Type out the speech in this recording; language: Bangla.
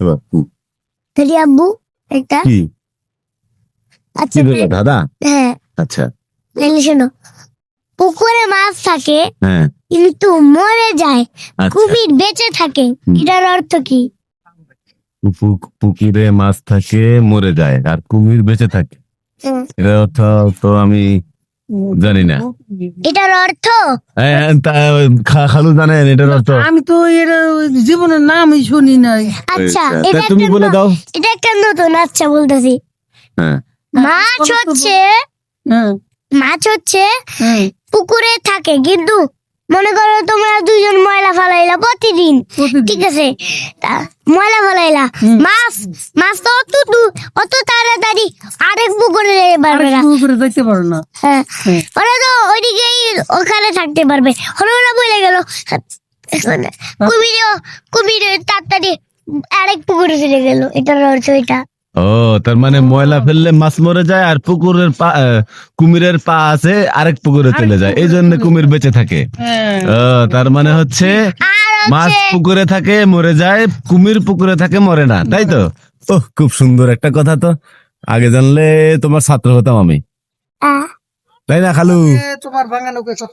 এবার তাহলে আব্বু একটা কি? আচ্ছা দাদা? হ্যাঁ। আচ্ছা। তাহলে শোনো পুকুরে মাছ থাকে হ্যাঁ। কিন্তু মরে যায় আচ্ছা। কুমির বেঁচে থাকে। এটার অর্থ কি? পুকুরে মাছ থাকে মরে যায় আর কুমির বেঁচে থাকে। এর অর্থ তো আমি জানি না। এটার অর্থ? তা, খা- খালু জানেন এটার অর্থ। আমি তো এর জীবনের নামই শুনি নাই। আচ্ছা এটা তুমি বলে দাও। এটা একটা নতুন আচ্ছা বলতেছি। হ্যাঁ। মাছ হচ্ছে হ্যাঁ। মাছ হচ্ছে হ্যাঁ। পুকুরে থাকে কিন্তু মনে করো তোমরা দুজন ময়লা ফালাইলা প্রতিদিন। ঠিক আছে? ময়লা ফালাইলা। মাছ মাছ তো অত দূর অত তাড়াতাড়ি পারবে না। উপরে যাইতে না। হ্যাঁ। হ্যাঁ। ওরা তো ওইদিকেই ওখানে থাকতে পারবে। হলো ওরা বলে গেল কুমিরও কুমির তাড়াতাড়ি আরেক পুকুরে চলে গেল। এটার অর্থ এটা ও তার মানে ময়লা ফেললে মাছ মরে যায় আর পুকুরের পা কুমিরের পা আছে আরেক পুকুরে চলে যায়। এই জন্য কুমির বেঁচে থাকে। হ্যাঁ। ও তার মানে হচ্ছে মাছ পুকুরে থাকে মরে যায়। কুমির পুকুরে থাকে মরে না। তাই তো? ও খুব সুন্দর একটা কথা তো। আগে জানলে তোমার ছাত্র হতাম আমি। তাই না খালু? তোমার বাঙানোকে সব